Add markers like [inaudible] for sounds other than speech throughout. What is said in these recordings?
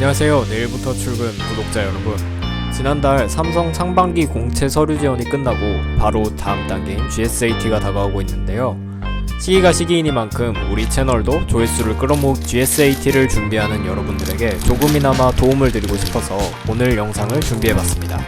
안녕하세요. 내일부터 출근 구독자 여러분. 지난달 삼성 상반기 공채 서류 지원이 끝나고 바로 다음 단계인 GSAT가 다가오고 있는데요. 시기가 시기이니만큼 우리 채널도 조회수를 끌어모을 GSAT를 준비하는 여러분들에게 조금이나마 도움을 드리고 싶어서 오늘 영상을 준비해봤습니다.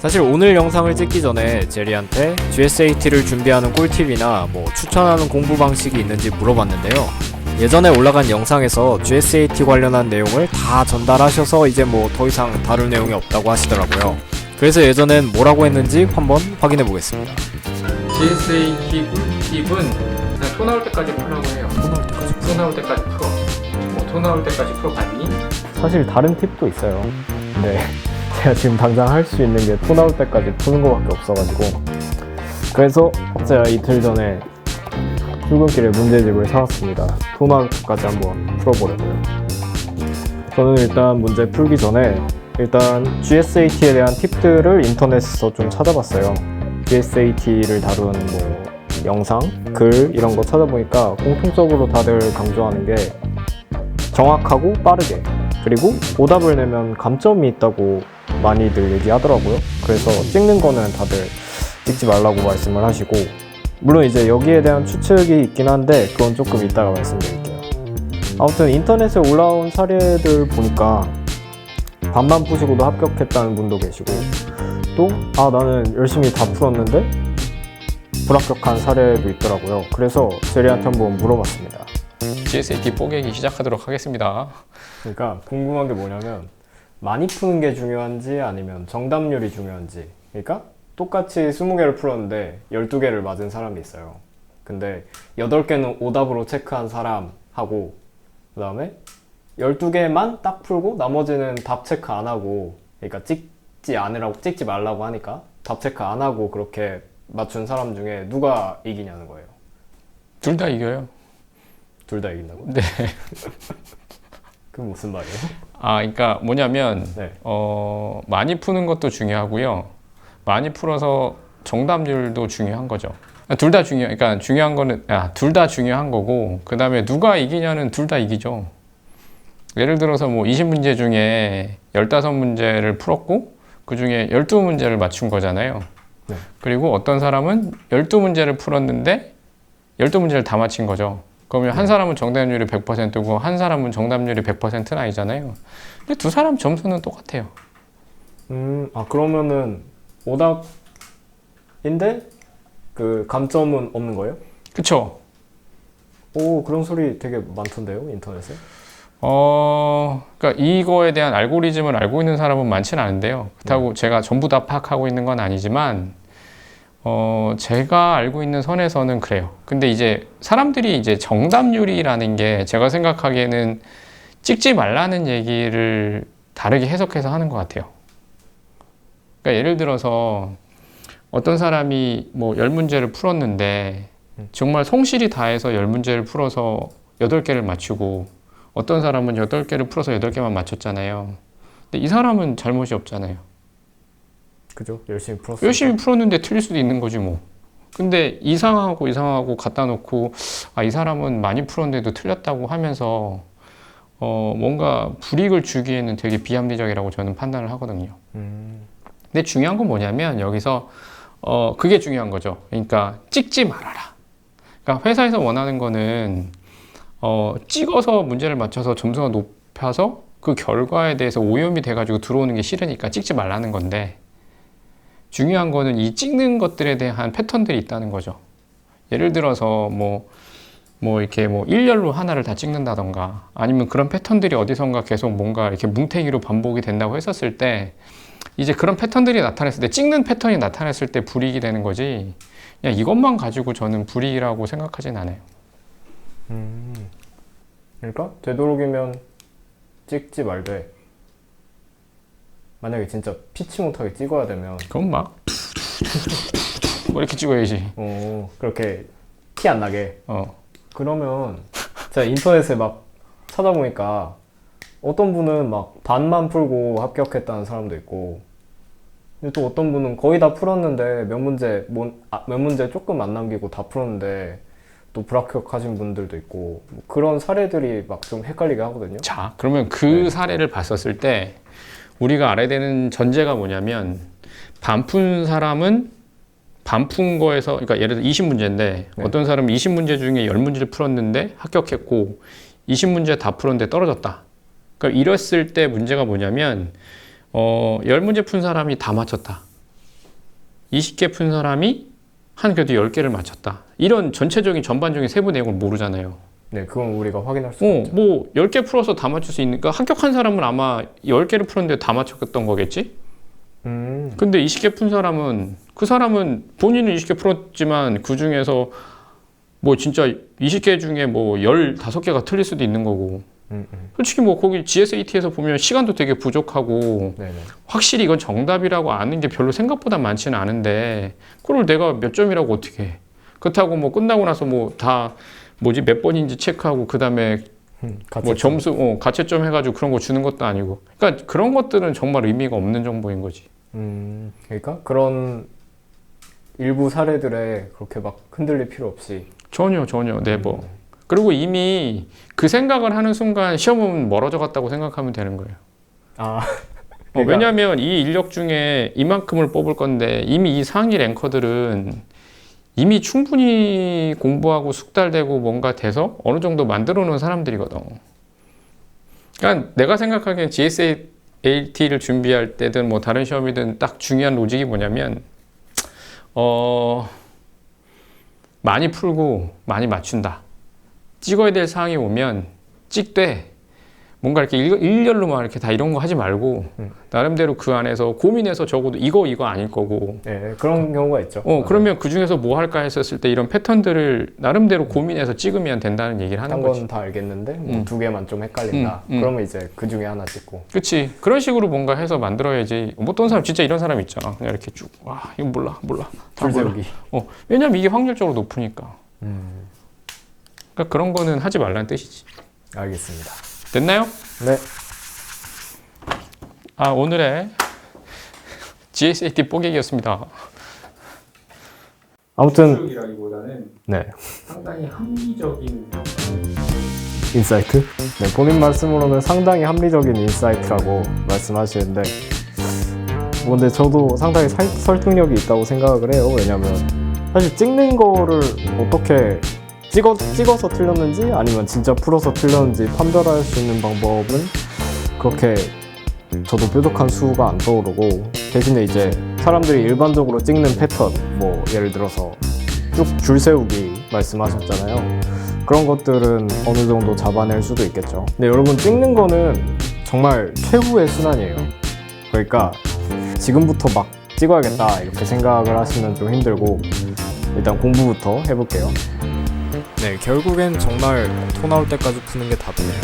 사실 오늘 영상을 찍기 전에 제리한테 GSAT를 준비하는 꿀팁이나 뭐 추천하는 공부 방식이 있는지 물어봤는데요. 예전에 올라간 영상에서 GSAT 관련한 내용을 다 전달하셔서 이제 뭐 더 이상 다룰 내용이 없다고 하시더라고요. 그래서 예전엔 뭐라고 했는지 한번 확인해 보겠습니다. GSAT 꿀팁은 그냥 토 나올 때까지 풀라고 해요. 토 나올 때까지. 토 나올 때까지 풀어. 뭐토 나올 때까지 풀어봤니? 사실 다른 팁도 있어요. 근데 [laughs] 제가 지금 당장 할 수 있는 게 토 나올 때까지 푸는 거밖에 없어가지고 그래서 제가 이틀 전에 출근길에 문제집을 사왔습니다. 토 나올 때까지 한번 풀어보려고요. 저는 일단 문제 풀기 전에 일단 GSAT에 대한 팁들을 인터넷에서 좀 찾아봤어요. GSAT를 다룬 뭐 영상, 글 이런 거 찾아보니까 공통적으로 다들 강조하는 게 정확하고 빠르게 그리고 오답을 내면 감점이 있다고 많이들 얘기하더라고요. 그래서 찍는 거는 다들 찍지 말라고 말씀을 하시고 물론 이제 여기에 대한 추측이 있긴 한데 그건 조금 이따가 말씀드릴게요. 아무튼 인터넷에 올라온 사례들 보니까 반만 푸시고도 합격했다는 분도 계시고 또 아 나는 열심히 다 풀었는데 불합격한 사례도 있더라고요. 그래서 제리한테 한번 물어봤습니다. GSAT 뽀개기 시작하도록 하겠습니다. 그러니까 궁금한 게 뭐냐면 많이 푸는 게 중요한지 아니면 정답률이 중요한지 그러니까 똑같이 20개를 풀었는데 12개를 맞은 사람이 있어요 근데 8개는 오답으로 체크한 사람하고 그 다음에 12개만 딱 풀고 나머지는 답 체크 안 하고 그러니까 찍지 않으라고 찍지 말라고 하니까 답 체크 안 하고 그렇게 맞춘 사람 중에 누가 이기냐는 거예요 둘 다 이겨요. 둘 다 이긴다고? 네. [laughs] 그게 무슨 말이에요? 아, 그러니까 뭐냐면 네. 어, 많이 푸는 것도 중요하고요. 많이 풀어서 정답률도 중요한 거죠. 둘 다 중요. 그러니까 중요한 거는 아, 둘 다 중요한 거고 그 다음에 누가 이기냐는 둘 다 이기죠. 예를 들어서 뭐 20문제 중에 15문제를 풀었고 그 중에 12문제를 맞춘 거잖아요. 네. 그리고 어떤 사람은 12문제를 풀었는데 12문제를 다 맞힌 거죠. 그러면 한 사람은 정답률이 100%고 한 사람은 정답률이 100%는 아니잖아요. 근데 두 사람 점수는 똑같아요. 음, 아 그러면은 오답인데 그 감점은 없는 거예요? 그쵸? 오 그런 소리 되게 많던데요 인터넷에? 어, 그러니까 이거에 대한 알고리즘을 알고 있는 사람은 많지는 않은데요. 그렇다고 제가 전부 다 파악하고 있는 건 아니지만, 어, 제가 알고 있는 선에서는 그래요. 근데 이제 사람들이 이제 정답률이라는 게 제가 생각하기에는 찍지 말라는 얘기를 다르게 해석해서 하는 것 같아요. 그러니까 예를 들어서 어떤 사람이 뭐 10문제를 풀었는데 정말 성실히 다해서 10문제를 풀어서 8개를 맞추고 어떤 사람은 8개를 풀어서 8개만 맞췄잖아요. 근데 이 사람은 잘못이 없잖아요. 그죠? 열심히 풀었어요. 열심히 풀었는데 틀릴 수도 있는 거지 뭐. 근데 이상하고 이상하고 갖다 놓고 아, 이 사람은 많이 풀었는데도 틀렸다고 하면서 어, 뭔가 불이익을 주기에는 되게 비합리적이라고 저는 판단을 하거든요. 음, 근데 중요한 건 뭐냐면 여기서 어, 그게 중요한 거죠. 그러니까 찍지 말아라. 그러니까 회사에서 원하는 거는 어, 찍어서 문제를 맞춰서 점수가 높아서 그 결과에 대해서 오염이 돼가지고 들어오는 게 싫으니까 찍지 말라는 건데 중요한 거는 이 찍는 것들에 대한 패턴들이 있다는 거죠. 예를 들어서 뭐, 뭐 이렇게 뭐 일렬로 하나를 다 찍는다던가 아니면 그런 패턴들이 어디선가 계속 뭔가 이렇게 뭉탱이로 반복이 된다고 했었을 때 이제 그런 패턴들이 나타났을 때 찍는 패턴이 나타났을 때 불이익이 되는 거지 그냥 이것만 가지고 저는 불이익이라고 생각하진 않아요. 음. 그러니까 되도록이면 찍지 말되 만약에 진짜 피치 못하게 찍어야 되면 그건 막뭐 이렇게 찍어야지. 어, 그렇게 티 안 나게 어. 그러면 제가 인터넷에 막 찾아보니까 어떤 분은 막 반만 풀고 합격했다는 사람도 있고 근데 또 어떤 분은 거의 다 풀었는데 몇 문제 뭐, 아, 몇 문제 조금 안 남기고 다 풀었는데 또 불합격하신 분들도 있고 뭐 그런 사례들이 막 좀 헷갈리게 하거든요. 자, 그러면 그 네. 사례를 봤었을 때 우리가 알아야 되는 전제가 뭐냐면 반푼 사람은 반푼 거에서 그러니까 예를 들어 20문제인데 네. 어떤 사람은 20문제 중에 10문제를 풀었는데 합격했고 20문제 다 풀었는데 떨어졌다. 그러니까 이랬을 때 문제가 뭐냐면 어, 10문제 푼 사람이 다 맞췄다. 20개 푼 사람이 한 그래도 10개를 맞췄다. 이런 전체적인 전반적인 세부 내용을 모르잖아요. 네, 그건 우리가 확인할 수 어, 있죠. 뭐 10개 풀어서 다 맞출 수 있으니까 합격한 사람은 아마 10개를 풀었는데 다 맞췄던 거겠지? 음, 근데 20개 푼 사람은 그 사람은 본인은 20개 풀었지만 그 중에서 뭐 진짜 20개 중에 뭐 15개가 틀릴 수도 있는 거고 음, 음. 솔직히 뭐 거기 GSAT에서 보면 시간도 되게 부족하고 네네. 확실히 이건 정답이라고 아는 게 별로 생각보다 많지는 않은데 그걸 내가 몇 점이라고 어떻게 해? 그렇다고 뭐 끝나고 나서 뭐 다 뭐지? 몇 번인지 체크하고 그 다음에 음, 뭐 점수 어, 가채점 해가지고 그런 거 주는 것도 아니고. 그러니까 그런 것들은 정말 의미가 없는 정보인 거지. 음, 그러니까 그런 일부 사례들에 그렇게 막 흔들릴 필요 없이. 전혀 전혀 네버 그리고 이미 그 생각을 하는 순간 시험은 멀어져 갔다고 생각하면 되는 거예요 아, 어, [laughs] 그러니까- 왜냐하면 이 인력 중에 이만큼을 뽑을 건데 이미 이 상위 랭커들은 이미 충분히 공부하고 숙달되고 뭔가 돼서 어느 정도 만들어 놓은 사람들이거든. 그러니까 내가 생각하기엔 GSAT를 준비할 때든 뭐 다른 시험이든 딱 중요한 로직이 뭐냐면 어 많이 풀고 많이 맞춘다. 찍어야 될 사항이 오면 찍되 뭔가 이렇게 일, 일렬로만 이렇게 다 이런 거 하지 말고 음. 나름대로 그 안에서 고민해서 적어도 이거 이거 아닐 거고 네, 그런 경우가 있죠. 어 그러면 그 중에서 뭐 할까 했었을 때 이런 패턴들을 나름대로 고민해서 찍으면 된다는 얘기를 하는 거지. 딴건 다 알겠는데 뭐 음. 두 개만 좀 헷갈린다. 음, 음. 그러면 이제 그 중에 하나 찍고. 그치 그런 식으로 뭔가 해서 만들어야지 뭐 어떤 사람 진짜 이런 사람 있잖아 그냥 이렇게 쭉와 이건 몰라 몰라 다줄 몰라 세우기. 어 왜냐면 이게 확률적으로 높으니까 음, 그러니까 그런 거는 하지 말라는 뜻이지 알겠습니다. 됐나요? 네, 아 오늘의 GSAT 뽀개기였습니다 아무튼 이라기보다는 네 상당히 합리적인 인사이트. 네, 본인 말씀으로는 상당히 합리적인 인사이트라고 말씀하시는데, 뭐 근데 저도 상당히 살- 설득력이 있다고 생각을 해요. 왜냐면 사실 찍는 거를 어떻게 찍어 찍어서 틀렸는지 아니면 진짜 풀어서 틀렸는지 판별할 수 있는 방법은 그렇게 저도 뾰족한 수가 안 떠오르고 대신에 이제 사람들이 일반적으로 찍는 패턴 뭐 예를 들어서 쭉 줄 세우기 말씀하셨잖아요. 그런 것들은 어느 정도 잡아낼 수도 있겠죠. 근데 여러분 찍는 거는 정말 최후의 순환이에요. 그러니까 지금부터 막 찍어야겠다 이렇게 생각을 하시면 좀 힘들고 일단 공부부터 해볼게요. 네, 결국엔 정말 토 나올 때까지 푸는 게 답이네요.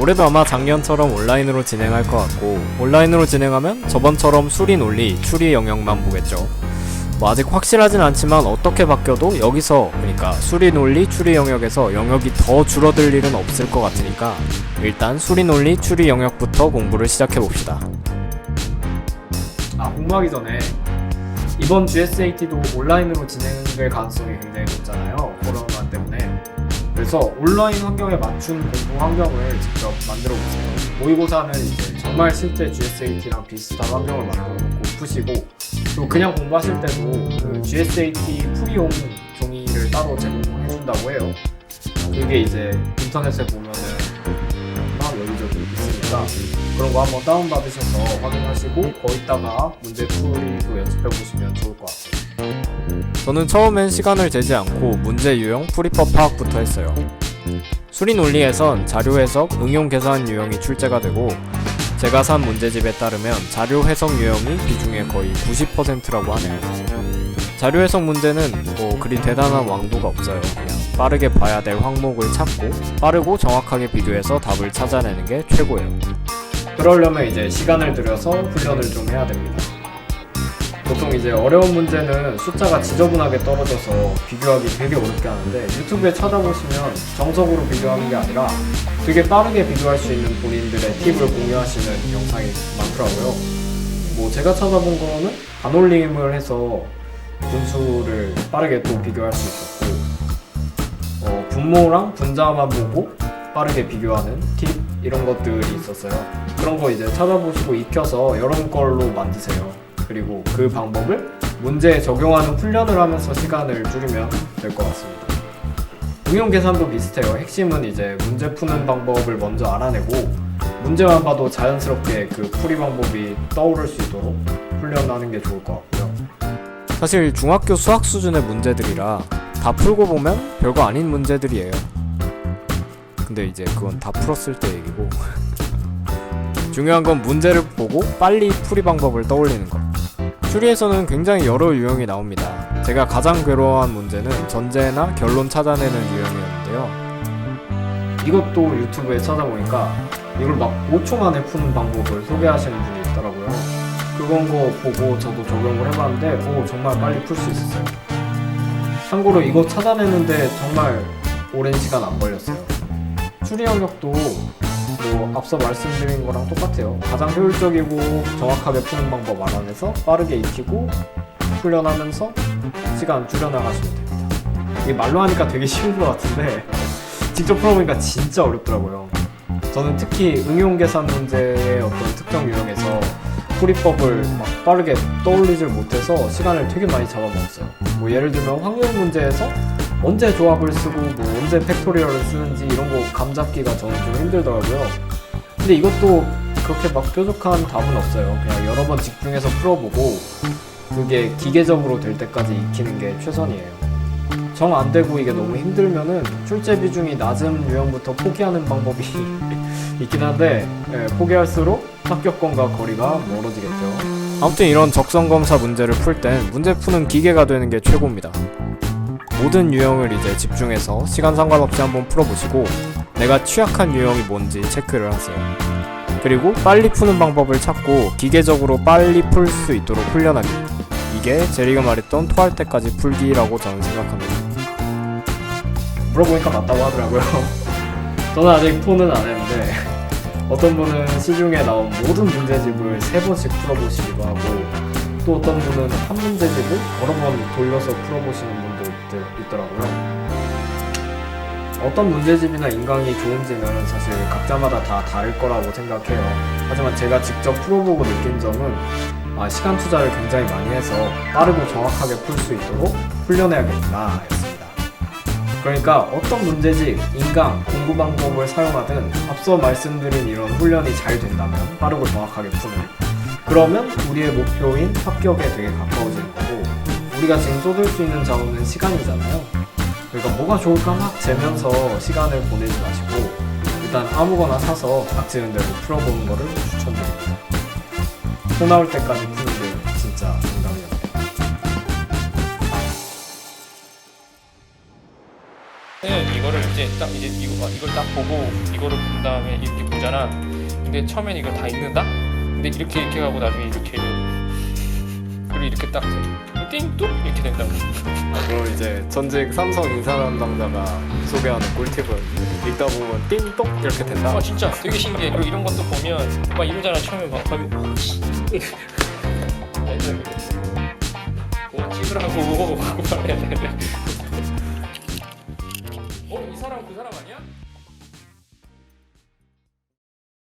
올해도 아마 작년처럼 온라인으로 진행할 것 같고 온라인으로 진행하면 저번처럼 수리 논리, 추리 영역만 보겠죠. 뭐 아직 확실하진 않지만 어떻게 바뀌어도 여기서 그러니까 수리 논리, 추리 영역에서 영역이 더 줄어들 일은 없을 것 같으니까 일단 수리 논리, 추리 영역부터 공부를 시작해 봅시다. 아 공부하기 전에 이번 GSAT도 온라인으로 진행될 가능성이 굉장히 높잖아요. 코로나 때문에. 그래서 온라인 환경에 맞춘 공부 환경을 직접 만들어 보세요. 모의고사는 이제 정말 실제 GSAT랑 비슷한 환경을 만들어 놓고 푸시고 또 그냥 공부하실 때도 그 GSAT 풀이용 종이를 따로 제공해 준다고 해요. 그게 이제 인터넷에 여기저기 있으니까 그런 거 한번 다운 받으셔서 확인하시고 거기다가 문제 풀이도 연습해 보시면 좋을 것 같아요. 저는 처음엔 시간을 재지 않고 문제 유형 풀이법 파악부터 했어요. 수리 논리에선 자료 해석, 응용 계산 유형이 출제가 되고 제가 산 문제집에 따르면 자료 해석 유형이 비중의 거의 90%라고 하네요. 자료 해석 문제는 뭐 그리 대단한 왕도가 없어요. 그냥 빠르게 봐야 될 항목을 찾고 빠르고 정확하게 비교해서 답을 찾아내는 게 최고예요. 그러려면 이제 시간을 들여서 훈련을 좀 해야 됩니다. 보통 이제 어려운 문제는 숫자가 지저분하게 떨어져서 비교하기 되게 어렵게 하는데 유튜브에 찾아보시면 정석으로 비교하는 게 아니라 되게 빠르게 비교할 수 있는 본인들의 팁을 공유하시는 영상이 많더라고요. 뭐 제가 찾아본 거는 반올림을 해서 분수를 빠르게 또 비교할 수 있었고 어, 분모랑 분자만 보고 빠르게 비교하는 팁 이런 것들이 있었어요. 그런 거 이제 찾아보시고 익혀서 여러 걸로 만드세요. 그리고 그 방법을 문제에 적용하는 훈련을 하면서 시간을 줄이면 될 것 같습니다. 응용 계산도 비슷해요. 핵심은 이제 문제 푸는 방법을 먼저 알아내고 문제만 봐도 자연스럽게 그 풀이 방법이 떠오를 수 있도록 훈련하는 게 좋을 것 같고요. 사실 중학교 수학 수준의 문제들이라 다 풀고 보면 별거 아닌 문제들이에요. 근데 이제 그건 다 풀었을 때 얘기고 [laughs] 중요한 건 문제를 보고 빨리 풀이 방법을 떠올리는 것. 추리에서는 굉장히 여러 유형이 나옵니다. 제가 가장 괴로워한 문제는 전제나 결론 찾아내는 유형이었는데요. 이것도 유튜브에 찾아보니까 이걸 막 5초 만에 푸는 방법을 소개하시는 분이 있더라고요. 그건 거 보고 저도 적용을 해봤는데 오 정말 빨리 풀 수 있었어요. 참고로 이거 찾아내는데 정말 오랜 시간 안 걸렸어요. 추리 영역도 뭐 앞서 말씀드린 거랑 똑같아요. 가장 효율적이고 정확하게 푸는 방법 알아내서 빠르게 익히고 훈련하면서 시간 줄여나가시면 됩니다. 이게 말로 하니까 되게 쉬운 것 같은데 [laughs] 직접 풀어보니까 진짜 어렵더라고요. 저는 특히 응용 계산 문제의 어떤 특정 유형에서 풀이법을 막 빠르게 떠올리질 못해서 시간을 되게 많이 잡아먹었어요. 뭐 예를 들면 확률 문제에서 언제 조합을 쓰고 뭐 언제 팩토리얼을 쓰는지 이런 거 감 잡기가 저는 좀 힘들더라고요. 근데 이것도 그렇게 막 뾰족한 답은 없어요. 그냥 여러 번 집중해서 풀어보고 그게 기계적으로 될 때까지 익히는 게 최선이에요. 정 안 되고 이게 너무 힘들면은 출제 비중이 낮은 유형부터 포기하는 방법이 [laughs] 있긴 한데 예, 포기할수록 합격권과 거리가 멀어지겠죠. 아무튼 이런 적성 검사 문제를 풀 땐 문제 푸는 기계가 되는 게 최고입니다. 모든 유형을 이제 집중해서 시간 상관없이 한번 풀어보시고 내가 취약한 유형이 뭔지 체크를 하세요. 그리고 빨리 푸는 방법을 찾고 기계적으로 빨리 풀 수 있도록 훈련하기. 이게 제리가 말했던 토할 때까지 풀기라고 저는 생각합니다. 물어보니까 맞다고 하더라고요. [laughs] 저는 아직 폰은 안 했는데 [laughs] 어떤 분은 시중에 나온 모든 문제집을 세 번씩 풀어보시기도 하고 또 어떤 분은 한 문제집을 여러 번 돌려서 풀어보시는 분들도 있더라고요. 어떤 문제집이나 인강이 좋은지는 사실 각자마다 다 다를 거라고 생각해요. 하지만 제가 직접 풀어보고 느낀 점은 아, 시간 투자를 굉장히 많이 해서 빠르고 정확하게 풀 수 있도록 훈련해야겠다. 그러니까 어떤 문제집, 인강, 공부 방법을 사용하든 앞서 말씀드린 이런 훈련이 잘 된다면 빠르고 정확하게 푸는 그러면 우리의 목표인 합격에 되게 가까워지는 거고 우리가 지금 쏟을 수 있는 자원은 시간이잖아요. 그러니까 뭐가 좋을까 막 재면서 시간을 보내지 마시고 일단 아무거나 사서 닥치는 대로 풀어보는 거를 추천드립니다. 코 나올 때까지 푸는 이거를 이제 딱 이제 이거 아, 이걸 딱 보고 이거를 본 다음에 이렇게 보잖아. 근데 처음엔 이걸 다 읽는다. 근데 이렇게 이렇게 가고 나중에 이렇게 그리고 이렇게 딱 돼. 띵뚝 이렇게 된다고. 그럼 이제 전직 삼성 인사 담당자가 소개하는 꿀팁은 읽다 보면 띵똑 이렇게 된다. 아 진짜 되게 신기해. 그리고 이런 것도 보면 막 이러잖아 처음에 막 하면 뭐 찍으라고 하고 말해야 돼.